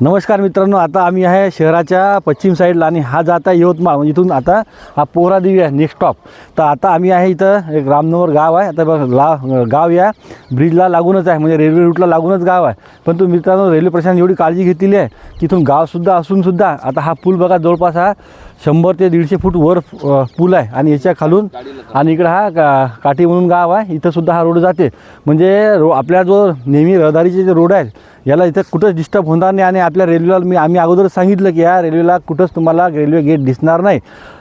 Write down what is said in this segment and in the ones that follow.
नमस्कार मित्रांनो आता आम्ही आहे शहराच्या पश्चिम साईडला आणि हा जात आहे यवतमाळ म्हणजे इथून आता हा पोहरादेवी आहे नेक्स्ट स्टॉप तर आता आम्ही आहे इथं एक रामनगर गाव आहे. आता बघ ला गाव या ब्रिजला लागूनच आहे म्हणजे रेल्वे रूटला लागूनच गाव आहे. पण तो मित्रांनो रेल्वे प्रशासन एवढी काळजी घेतलेली आहे की इथून गावसुद्धा असूनसुद्धा आता हा पूल बघा जवळपास हा शंभर ते दीडशे फूट वर पूल आहे. आणि याच्या खालून आणि इकडं हा का काठी म्हणून गाव आहे. इथंसुद्धा हा रोड जाते. म्हणजे रो आपल्या जो नेहमी रहदारीचे जे रोड आहेत याला इथं कुठंच डिस्टर्ब होणार नाही आणि आपल्या रेल्वेला मी आम्ही अगोदर सांगितलं की या रेल्वेला कुठंच तुम्हाला रेल्वे गेट दिसणार नाही.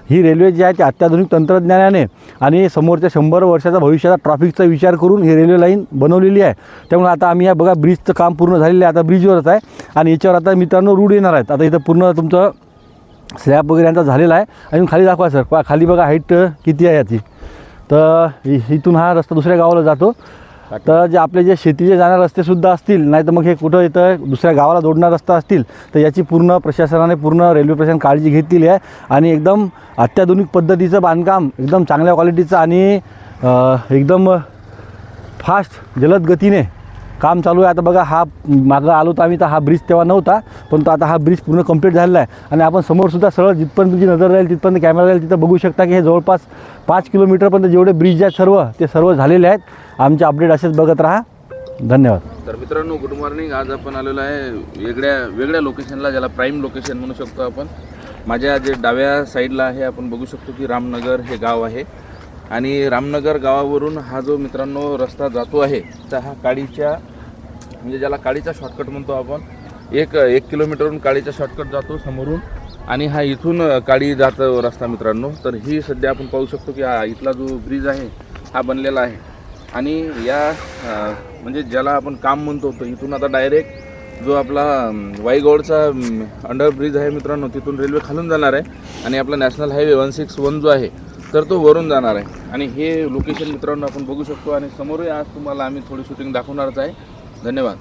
ही रेल्वे जी आहे ती अत्याधुनिक तंत्रज्ञानाने आणि समोरच्या शंभर वर्षाचा भविष्याचा ट्रॉफिकचा विचार करून ही रेल्वे लाईन बनवलेली आहे. त्यामुळे आता आम्ही या बघा ब्रिजचं काम पूर्ण झालेलं आहे. आता ब्रिजवरच आहे. आणि याच्यावर आता मित्रांनो रूढ येणार आहेत. आता इथं पूर्ण तुमचं स्लॅब वगैरे यांचा झालेला आहे. आणि खाली दाखवा सर पहा खाली बघा हाईट किती आहे याची. तर इथून हा रस्ता दुसऱ्या गावाला जातो. तर जे आपले जे शेतीचे जाणारे रस्तेसुद्धा असतील नाही तर मग हे कुठं येतं दुसऱ्या गावाला जोडणारा रस्ता असतील तर याची पूर्ण प्रशासनाने पूर्ण रेल्वे प्रशासन काळजी घेतलेली आहे. आणि एकदम अत्याधुनिक पद्धतीचं बांधकाम एकदम चांगल्या क्वालिटीचं आणि एकदम फास्ट जलद गतीने काम चालू आहे. आता बघा हा मागं आलो तर आम्ही तर हा ब्रिज तेव्हा नव्हता पण तो आता हा ब्रिज पूर्ण कंप्लीट झालेला आहे. आणि आपण समोरसुद्धा सरळ जिथपर्यंत तुमची नजर राहील तिथपर्यंत कॅमेरा राहील तिथं बघू शकता की हे जवळपास पाच किलोमीटरपर्यंत जेवढे ब्रिज आहेत सर्व ते सर्व झालेले आहेत. आमचे अपडेट असेच बघत राहा. धन्यवाद. तर मित्रांनो गुड मॉर्निंग आज आपण आलेलो आहे वेगळ्या वेगळ्या लोकेशनला ज्याला प्राईम लोकेशन म्हणू शकतो आपण. माझ्या जे डाव्या साईडला आहे आपण बघू शकतो की रामनगर हे गाव आहे. आणि रामनगर गावावरून हा जो मित्रांनो रस्ता जातो आहे तर हा काळीच्या म्हणजे ज्याला काळीचा शॉर्टकट म्हणतो आपण एक एक किलोमीटरहून काळीचा शॉर्टकट जातो समोरून. आणि हा इथून काळी जात रस्ता मित्रांनो. तर ही सध्या आपण पाहू शकतो की हा इथला जो ब्रिज आहे हा बनलेला आहे. आणि या म्हणजे ज्याला आपण काम म्हणतो तर इथून आता डायरेक्ट जो आपला वाईगौडचा अंडर ब्रिज आहे मित्रांनो तिथून रेल्वे खालून जाणार आहे. आणि आपला national highway one six one जो आहे तर तो वरून जाणार आहे. आणि हे लोकेशन मित्रांनो आपण बघू शकतो. आणि समोरही आज तुम्हाला आम्ही थोडी शूटिंग दाखवणारच आहे. धन्यवाद.